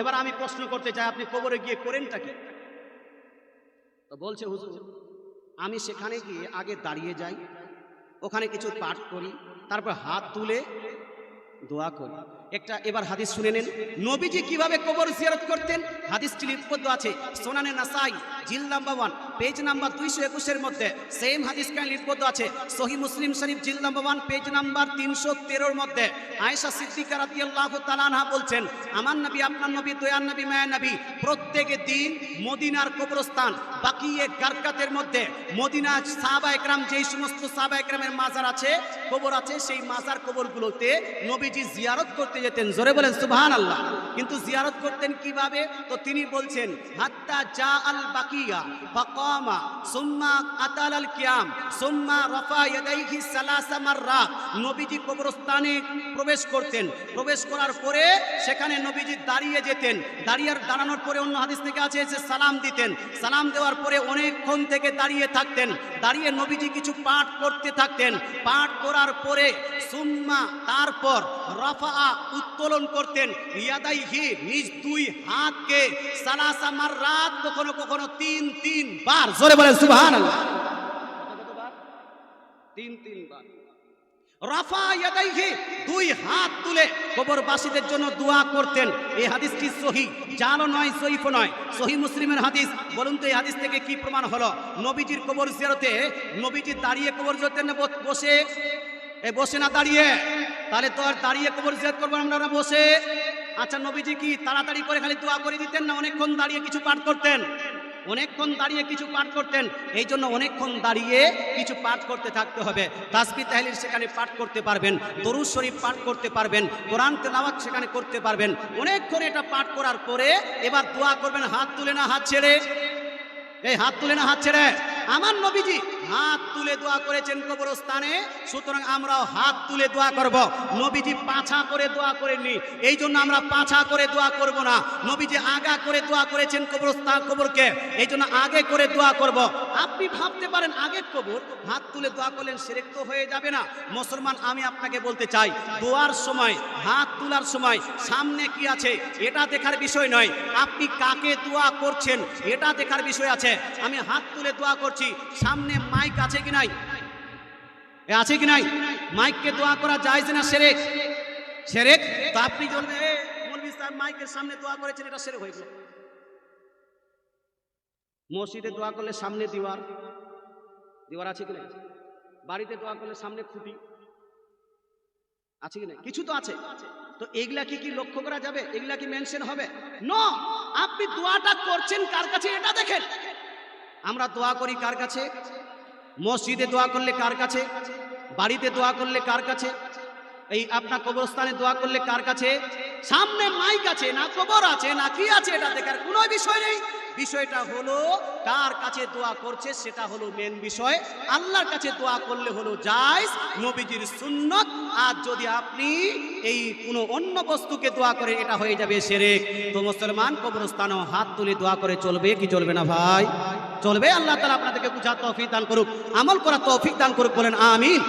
এবার আমি প্রশ্ন করতে চাই, আপনি কবরে গিয়ে করেনটা কি? তো বলছে, হুজুর, আমি সেখানে গিয়ে আগে দাঁড়িয়ে যাই, ওখানে কিছু পাঠ করি, তারপর হাত তুলে দোয়া করি। একটা এবার হাদিস শুনে নেন। নবীজি কীভাবে কবর জিয়ারত করতেন? হাদিসটি লিপিবদ্ধ আছে সোনানে নাসাই, জিল নাম্বার ওয়ান, পেজ নাম্বার দুইশো একুশের মধ্যে। সেম হাদিস কান লিপিবদ্ধ আছে সহি মুসলিম শরীফ, জিল নাম্বার ওয়ান, পেজ নাম্বার তিনশো তেরোর মধ্যে। আয়েশা সিদ্দিকা রাদিয়াল্লাহু তাআলা বলছেন, আমার নবী, আপনার নবী, দয়ার নবী, মায়ের নবী, প্রত্যেক দিন মদিনার কবরস্থান বাকিয়ে গারকাতের মধ্যে। মদিনা সাহাবা একরাম যেই সমস্ত সাহাবা একরামের মাজার আছে, কবর আছে, সেই মাজার কবরগুলোতে নবীজি জিয়ারত করতে যেতেন। জোরে বলেন সুবহান আল্লাহ কিন্তু জিয়ারত করতেন কীভাবে? তো তিনি বলছেন, হাত্তা জা আল বাকিয়া ফাকামা সুম্মা আতাল আল কিয়াম সুম্মা রাফা ইয়াদাইহি সালাসা মাররা। নবীজি কবরস্থানে প্রবেশ করতেন। প্রবেশ করার পরে সেখানে নবীজি দাঁড়িয়ে যেতেন। দাঁড়িয়ে দাঁড়ানোর পরে অন্য হাদিস থেকে আছে যে সালাম দিতেন। সালাম দেওয়ার পরে অনেকক্ষণ থেকে দাঁড়িয়ে থাকতেন। দাঁড়িয়ে নবীজি কিছু পাঠ করতে থাকতেন। পাঠ করার পরে সুম্মা, তারপর রফা উত্তোলন করতেন। ইয়াদাইহি নিজ দুই হাতকে সালাসা মার রাত কখনো কখনো তিন তিন বার। জোরে বলেন, সুবহানাল্লাহ। তিন তিন বার। রাফা ইয়াদাইহি দুই হাত তুলে কবরবাসীদের জন্য দোয়া করতেন। এই হাদিসটি সহি, জালও নয় সহিফ নয়। সহি মুসলিমের হাদিস। বলুন তো এই হাদিস থেকে কি প্রমাণ হলো? নবীজির কবর জিয়ারতে, নবীজি দাঁড়িয়ে কবর জিয়ারতেন বসে এ, বসে না দাঁড়িয়ে। তাহলে তো আর দাঁড়িয়ে কবর জিয়ারত করব আমরা বসে। আচ্ছা নবীজি কি তাড়াতাড়ি করে খালি দোয়া করে দিতেন না অনেকক্ষণ দাঁড়িয়ে কিছু পাঠ করতেন? অনেকক্ষণ দাঁড়িয়ে কিছু পাঠ করতেন। এই জন্য অনেকক্ষণ দাঁড়িয়ে কিছু পাঠ করতে থাকতে হবে। তাসবি তাহলিল সেখানে পাঠ করতে পারবেন, দরুদ শরীফ পাঠ করতে পারবেন, কোরআন তেলাওয়াত সেখানে করতে পারবেন। অনেকক্ষণ এটা পাঠ করার পরে এবার দোয়া করবেন, হাত তুলে না, হাত ছেড়ে। এই হাত তুলে না, হাত ছেড়ে। আমার নবীজি হাত তুলে দোয়া করেছেন কবরস্থানে, সুতরাং আমরাও হাত তুলে দোয়া করব। নবীজি পাছা করে দোয়া করেননি, এই জন্য আমরা পাছা করে দোয়া করব না। নবীজি আগা করে দোয়া করেছেন কবরস্থান কবরকে, এই জন্য আগে করে দোয়া করব। আপনি ভাবতে পারেন, আগের কবর, হাত তুলে দোয়া করলেন, সেরেক তো হয়ে যাবে না। মুসলমান, আমি আপনাকে বলতে চাই, দোয়ার সময়, হাত তোলার সময়, সামনে কি আছে? এটা দেখার বিষয় নয়। আপনি কাকে দোয়া করছেন, এটা দেখার বিষয় আছে। আমি হাত তুলে দোয়া করছি, সামনে মাইক আছে কি নাই? আছে কি নাই? মাইককে দোয়া করা যায় না সেরেক? সেরেক? তো আপনি সাহেব মাইকের সামনে দোয়া করেছেন, এটা সেরেক হয়ে গেল। মসজিদে দোয়া করলে সামনে দিওয়ার। দিওয়ার আছে কি নাই? বাড়িতে দোয়া করলে সামনে খুঁটি। আছে কি না কিছু তো আছে। তো এগুলা কি কি লক্ষ্য করা যাবে? এগুলা কি মেনশন হবে? ন আপনি দোয়াটা করছেন কার কাছে এটা দেখেন। আমরা দোয়া করি কার কাছে? মসজিদে দোয়া করলে কার কাছে? বাড়িতে দোয়া করলে কার কাছে? এই আপনার কবরস্থানে দোয়া করলে কার কাছে? সামনে মাইক আছে, না কবর আছে, না কি আছে, এটা দেখার কোনো বিষয় নেই। বিষয়টা হলো, কার কাছে দোয়া করছে সেটা হলো মেন বিষয়। আল্লাহর কাছে দোয়া করলে হলো জায়জ, নবীজির সুন্নত। আর যদি আপনি এই কোনো অন্য বস্তুকে দোয়া করে, এটা হয়ে যাবে সেরেক। তো মুসলমান কবরস্থানেও হাত তুলে দোয়া করে চলবে, কি চলবে না ভাই? চলবে, আল্লাহ তালা আপনাদেরকে বুঝা তৌফিক দান করুক, আমল করা তৌফিক দান করুক, বলেন আমিন।